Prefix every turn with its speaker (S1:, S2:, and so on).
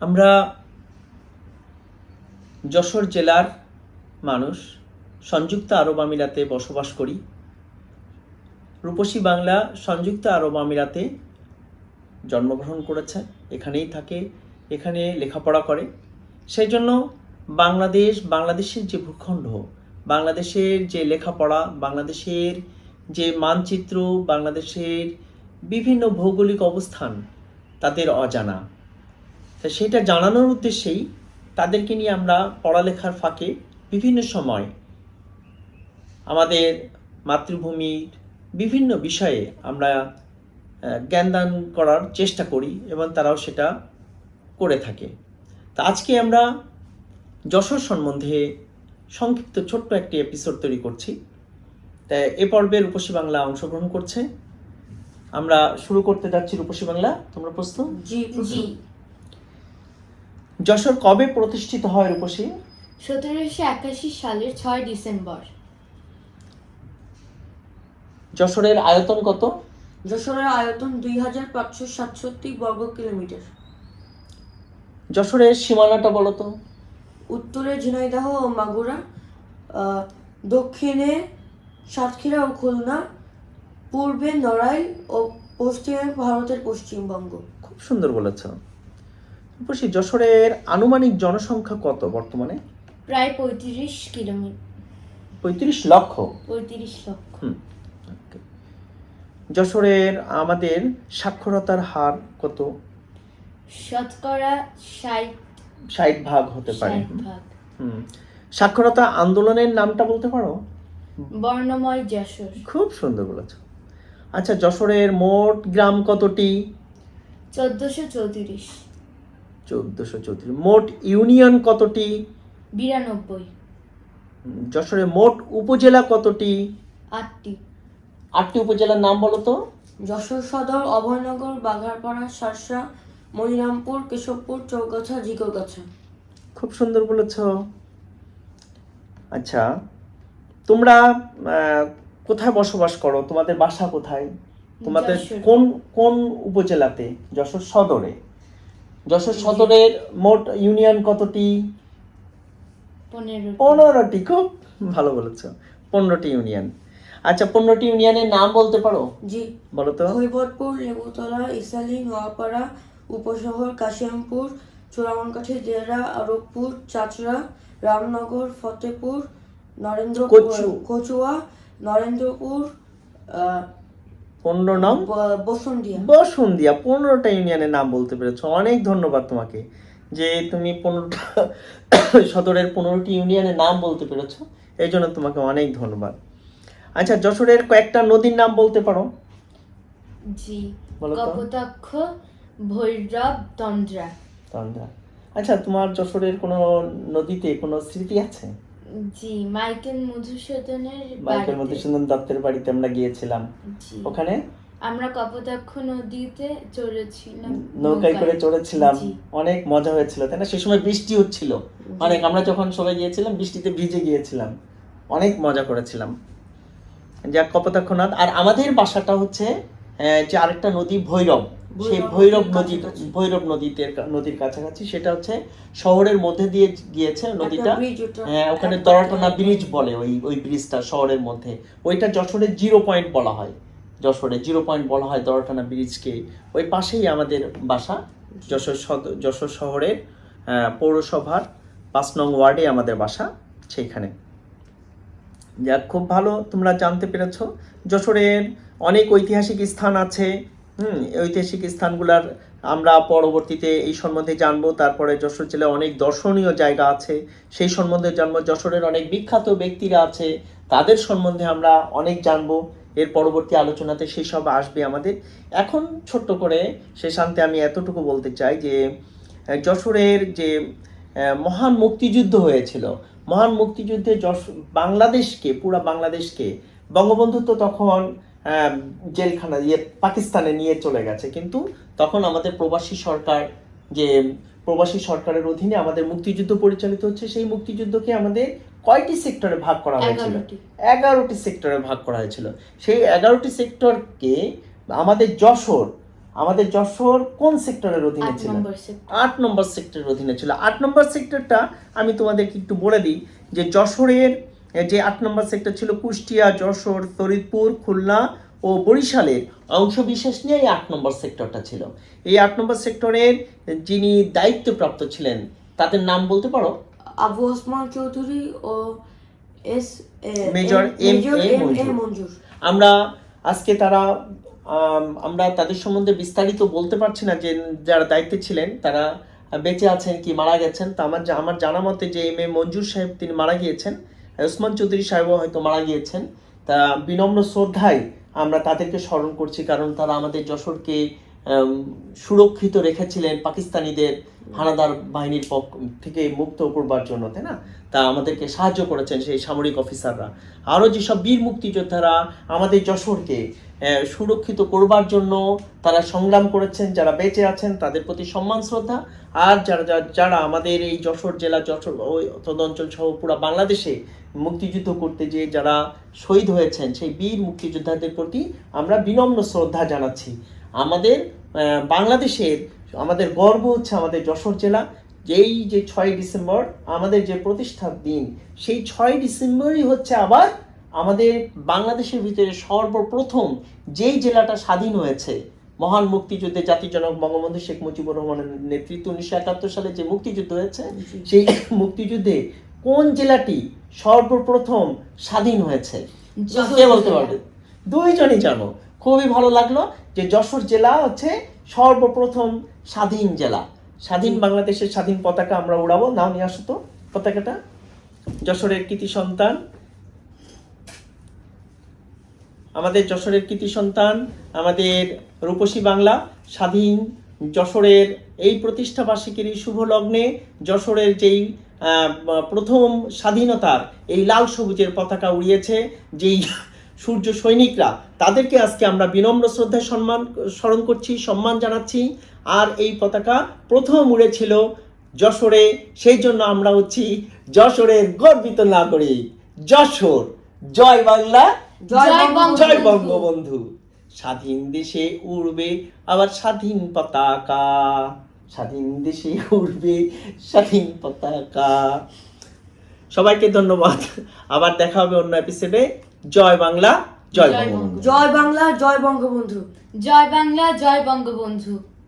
S1: আমরা যশোর জেলার মানুষ, সংযুক্ত আরব আমিরাতে বসবাস করি। রূপসী বাংলা সংযুক্ত আরব আমিরাতে জন্মগ্রহণ করেছে, এখানেই থাকে, এখানে লেখাপড়া করে। সেই জন্য বাংলাদেশ, বাংলাদেশের যে ভূখণ্ড, বাংলাদেশের যে লেখাপড়া, বাংলাদেশের যে মানচিত্র, বাংলাদেশের বিভিন্ন ভৌগোলিক অবস্থান, তাদের অজানা। তা সেটা জানানোর উদ্দেশ্যেই তাদেরকে নিয়ে আমরা পড়ালেখার ফাঁকে বিভিন্ন সময় আমাদের মাতৃভূমির বিভিন্ন বিষয়ে আমরা জ্ঞানদান করার চেষ্টা করি এবং তারাও সেটা করে থাকে। তা আজকে আমরা যশোর সম্বন্ধে সংক্ষিপ্ত ছোট্ট একটি এপিসোড তৈরি করছি। তাই এ পর্বে রূপসী বাংলা অংশগ্রহণ করছে। আমরা শুরু করতে যাচ্ছি রূপসী বাংলা তোমরা প্রস্তুত?
S2: জি
S3: জি।
S1: যশোর কবে প্রতিষ্ঠিত হয় রূপসী?
S3: সতেরোশো একাশি সালের ছয় ডিসেম্বর।
S1: যশোরের আয়তন কত?
S2: যশোরের আয়তন দুই হাজার পাঁচশো সাতষট্টি বর্গ কিলোমিটার।
S1: যশোরের সীমানাটা বলো তো।
S2: উত্তরে ঝিনাইদহ ও মাগুরা আহ, দক্ষিণে সাতক্ষীরা ও খুলনা পূর্বে নড়াইল ও পশ্চিমে ভারতের পশ্চিমবঙ্গ।
S1: খুব সুন্দর বলেছ। রূপসী যশোরের আনুমানিক জনসংখ্যা কত বর্তমানে?
S3: প্রায় পঁয়ত্রিশ কিলোমিটার
S1: পঁয়ত্রিশ লক্ষ?
S3: পঁয়ত্রিশ লক্ষ।
S1: যশোরের আমাদের সাক্ষরতার হার কত?
S3: শতকরা ষাট
S1: ষাট ভাগ হতে পারে। হুম সাক্ষরতা আন্দোলনের নামটা বলতে পারো?
S3: বর্ণময় যশোর।
S1: খুব সুন্দর বলেছ। আচ্ছা যশোরের মোট গ্রাম কতটি?
S3: চোদ্দশো চৌত্রিশ।
S1: চোদ্দশো চৌত্রিশ। মোট ইউনিয়ন কতটি?
S3: বিরানব্বই।
S1: হুম, যশোরের মোট উপজেলা কতটি?
S3: আটটি।
S1: আটটি উপজেলার নাম বলো তো।
S2: যশোর সদর অভয়নগর বাঘারপাড়া শার্শা মনিরামপুর কেশবপুর চৌগাছা জিগরগাছা।
S1: খুব সুন্দর বলেছ। আচ্ছা তোমরা কোথায় বসবাস করো? তোমাদের বাসা কোথায়? তোমাদের কোন কোন উপজেলাতে? যশোর সদরে। যশোর সদরের মোট ইউনিয়ন কতটি? পনেরোটি। খুব ভালো বলেছ। পনেরোটি ইউনিয়ন। আচ্ছা পনেরোটি ইউনিয়নের নাম বলতে পারো?
S2: জি।
S1: বলো তো।
S2: কৈবতপুর লেবুতলা ইসালি নোয়াপাড়া উপশহর কাশিয়ামপুর চোরামনকাঠি জেলা আরবপুর চাচড়া রামনগর ফতেপুর নরেন্দ্রপুর
S1: কচু।
S2: কচুয়া নরেন্দ্রপুর আহ,
S1: পনেরো নাম?
S2: বসুন্ধিয়া।
S1: বসুন্দিয়া পনেরোটা ইউনিয়নের নাম বলতে পেরেছ। অনেক ধন্যবাদ তোমাকে যে তুমি পনেরোটা সদরের পনেরোটি ইউনিয়নের নাম বলতে পেরেছ। এই জন্য তোমাকে অনেক ধন্যবাদ। আচ্ছা যশোরের কয়েকটা নদীর নাম বলতে পারো।
S3: জি। কপোতাক্ষ ভৈরব তন্দ্রা।
S1: তন্দ্রা। আচ্ছা তোমার যশোরের কোনো নদীতে কোনো স্মৃতি আছে?
S3: জি মাইকেল মধুসূদনের
S1: মাইকেল মধুসূদন দত্তের বাড়িতে আমরা গিয়েছিলাম। ওখানে?
S3: আমরা কপোতাক্ষ নদীতে চড়েছিলাম
S1: নৌকায় করে চড়েছিলাম। অনেক মজা হয়েছিল তাই না? সে সময় বৃষ্টি হচ্ছিল। অনেক আমরা যখন সবাই গিয়েছিলাম বৃষ্টিতে ভিজে গিয়েছিলাম। অনেক মজা করেছিলাম। যা কপোতাক্ষনাথ আর আমাদের বাসাটা হচ্ছে যে আরেকটা নদী ভৈরব। সেই
S2: ভৈরব
S1: নদী ভৈরব নদীতে নদীর কাছাকাছি। সেটা হচ্ছে শহরের মধ্যে দিয়ে গিয়েছে নদীটা। হ্যাঁ ওখানে দরাটানা ব্রিজ বলে ওই ওই ব্রিজটা শহরের মধ্যে। ওইটা যশোরের জিরো পয়েন্ট বলা হয়। যশোরে জিরো পয়েন্ট বলা হয় দরাটানা ব্রিজকে ওই পাশেই আমাদের বাসা যশোর সদ যশোর শহরের পৌরসভার পাঁচ নং ওয়ার্ডে আমাদের বাসা সেইখানে। যাক খুব ভালো তোমরা জানতে পেরেছ। যশোরের অনেক ঐতিহাসিক স্থান আছে। হুম, ঐতিহাসিক স্থানগুলার আমরা পরবর্তীতে এই সম্বন্ধে জানব। তারপরে যশোর জেলায় অনেক দর্শনীয় জায়গা আছে। সেই সম্বন্ধে জানব। যশোরের অনেক বিখ্যাত ব্যক্তিরা আছে। তাদের সম্বন্ধে আমরা অনেক জানব। এর পরবর্তী আলোচনাতে সেই সব আসবে আমাদের। এখন ছোট্ট করে শেষান্তে আমি এতটুকু বলতে চাই যে যশোরের যে মহান মুক্তিযুদ্ধ হয়েছিল, মহান মুক্তিযুদ্ধে যশ, বাংলাদেশকে, পুরা বাংলাদেশকে, বঙ্গবন্ধু তো তখন জেলখানা ইয়ে পাকিস্তানে নিয়ে চলে গেছে। কিন্তু তখন আমাদের প্রবাসী সরকার যে প্রবাসী সরকারের অধীনে আমাদের মুক্তিযুদ্ধ পরিচালিত হচ্ছে সেই মুক্তিযুদ্ধকে আমাদের কয়টি সেক্টরে ভাগ করা হয়েছিল?
S3: এগারোটি।
S1: সেক্টরে ভাগ করা হয়েছিল। সেই এগারোটি সেক্টরকে আমাদের যশোর আমাদের যশোর কোন সেক্টরের অধীনে ছিল? আট নম্বর সেক্টরের অধীনে ছিল। আট নম্বর সেক্টরটা আমি তোমাদেরকে একটু বলে দিই যে যশোরের যে আট নম্বর সেক্টর ছিল কুষ্টিয়া যশোর ফরিদপুর খুলনা ও বরিশালের অংশ বিশেষ নিয়ে এই আট নম্বর সেক্টরটা ছিল। এই আট নম্বর সেক্টরের যিনি দায়িত্বপ্রাপ্ত ছিলেন তাদের নাম বলতে পারো?
S2: আবু ওসমান চৌধুরী ও এস
S1: মেজর এম এ মঞ্জুর। আমরা আজকে তারা আম, আমরা তাদের সম্বন্ধে বিস্তারিত বলতে পারছি না যে যারা দায়িত্বে ছিলেন তারা বেঁচে আছেন কি মারা গেছেন। তা আমার আমার জানা মতে যে এম এ মঞ্জুর সাহেব তিনি মারা গিয়েছেন। ওসমান চৌধুরী সাহেবও হয়তো মারা গিয়েছেন। তা বিনম্র শ্রদ্ধায় আমরা তাদেরকে স্মরণ করছি কারণ তারা আমাদের যশোরকে সুরক্ষিত রেখেছিলেন পাকিস্তানিদের হানাদার বাহিনীর পক্ষ থেকে মুক্ত করবার জন্য, তাই না? তা আমাদেরকে সাহায্য করেছেন সেই সামরিক অফিসাররা। আরও যেসব বীর মুক্তিযোদ্ধারা আমাদের যশোরকে সুরক্ষিত করবার জন্য তারা সংগ্রাম করেছেন, যারা বেঁচে আছেন তাদের প্রতি সম্মান, শ্রদ্ধা। আর যারা, যারা- আমাদের এই যশোর জেলা, যশোর ওই তদঞ্চল সহ পুরো বাংলাদেশে মুক্তিযুদ্ধ করতে যে যারা শহীদ হয়েছেন, সেই বীর মুক্তিযোদ্ধাদের প্রতি আমরা বিনম্র শ্রদ্ধা জানাচ্ছি। আমাদের বাংলাদেশের, আমাদের গর্ব হচ্ছে আমাদের যশোর জেলা। যেই যে ছয় ডিসেম্বর আমাদের যে প্রতিষ্ঠার দিন, সেই ছয় ডিসেম্বরই হচ্ছে আবার আমাদের বাংলাদেশের ভিতরে সর্বপ্রথম যেই জেলাটা স্বাধীন হয়েছে মহান মুক্তিযুদ্ধে জাতির জনক বঙ্গবন্ধু শেখ মুজিবুর রহমানের নেতৃত্বে উনিশশো একাত্তর সালে যে মুক্তিযুদ্ধ হয়েছে সেই মুক্তিযুদ্ধে কোন জেলাটি সর্বপ্রথম স্বাধীন হয়েছে? কে বলতে পারবে? দুইজনই জানো। খুবই ভালো লাগল যে যশোর জেলা হচ্ছে সর্বপ্রথম স্বাধীন জেলা। স্বাধীন বাংলাদেশের স্বাধীন পতাকা আমরা উড়াবো। নাও নিয়ে আসো তো পতাকাটা। যশোরের কৃতি সন্তান। আমাদের যশোরের কৃতি সন্তান, আমাদের রূপসী বাংলা, স্বাধীন যশোরের এই প্রতিষ্ঠা বার্ষিকীর শুভ লগ্নে যশোরের যেই প্রথম স্বাধীনতার এই লাল সবুজের পতাকা উড়িয়েছে, যেই সূর্য সৈনিকরা, তাদেরকে আজকে আমরা বিনম্র শ্রদ্ধায় সম্মান, স্মরণ করছি, সম্মান জানাচ্ছি। আর এই পতাকা প্রথম উড়েছিল যশোরে, সেই জন্য আমরা হচ্ছি যশোরের গর্বিত নাগরিক। যশোর, জয় বাংলা
S2: জয়
S1: জয় বঙ্গবন্ধু। স্বাধীন দেশে উড়বে আবার স্বাধীন পতাকা। স্বাধীন দেশে উড়বে স্বাধীন পতাকা। সবাইকে ধন্যবাদ। আবার দেখা হবে অন্য এপিসোডে জয় বাংলা জয়
S3: জয়
S1: বঙ্গবন্ধু।
S2: জয় বাংলা জয় বঙ্গবন্ধু।
S3: জয় বাংলা জয় বঙ্গবন্ধু।